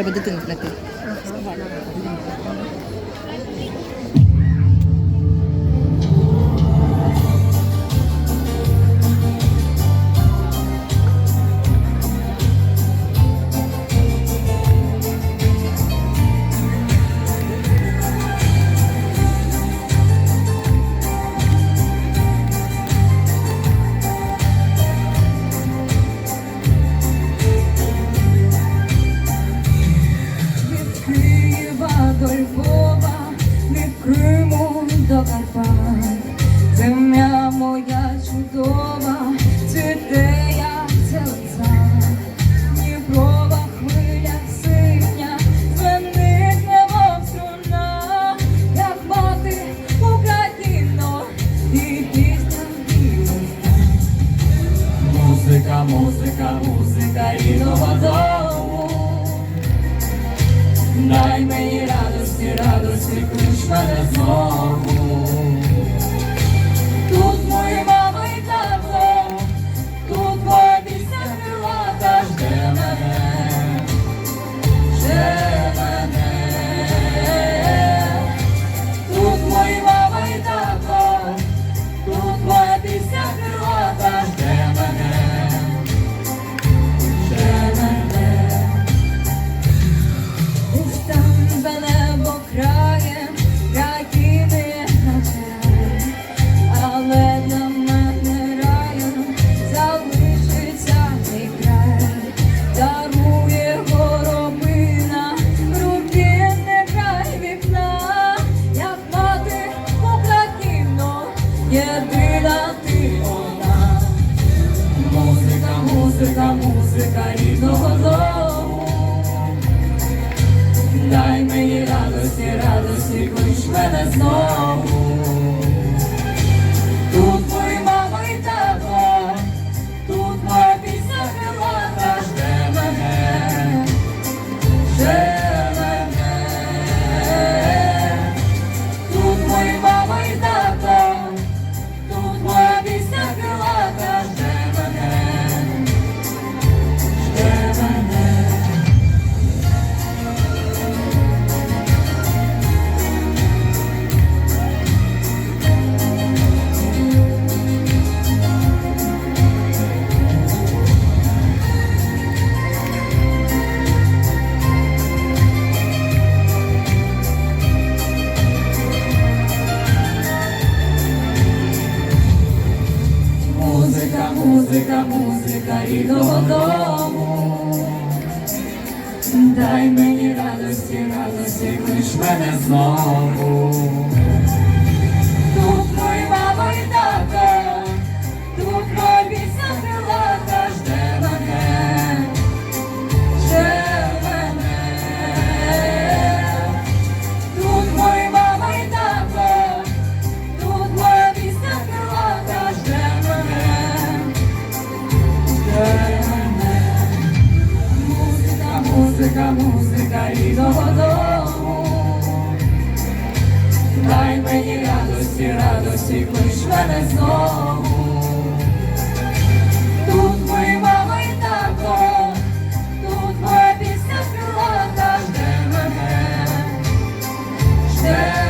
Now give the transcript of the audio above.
بديت نتنكد до Львова, від Криму до Карпат. Земля моя чудова, цвіте як це лиця, Дніпрова хвиля синя, звенить небо струна, як мати Україно і пісня білоста. Музика, музика, музика, рідного дому, Дай мені раду. Krishna, i got ficaria. музика, музика, музика рідного дому. Дай мені радості, радості, клич мене знову. музика, музика рідного дому. Дай мені радості, радості, клич мене знову. Тут мої мама і тато, тут моя пісня співала, жде мене, жде.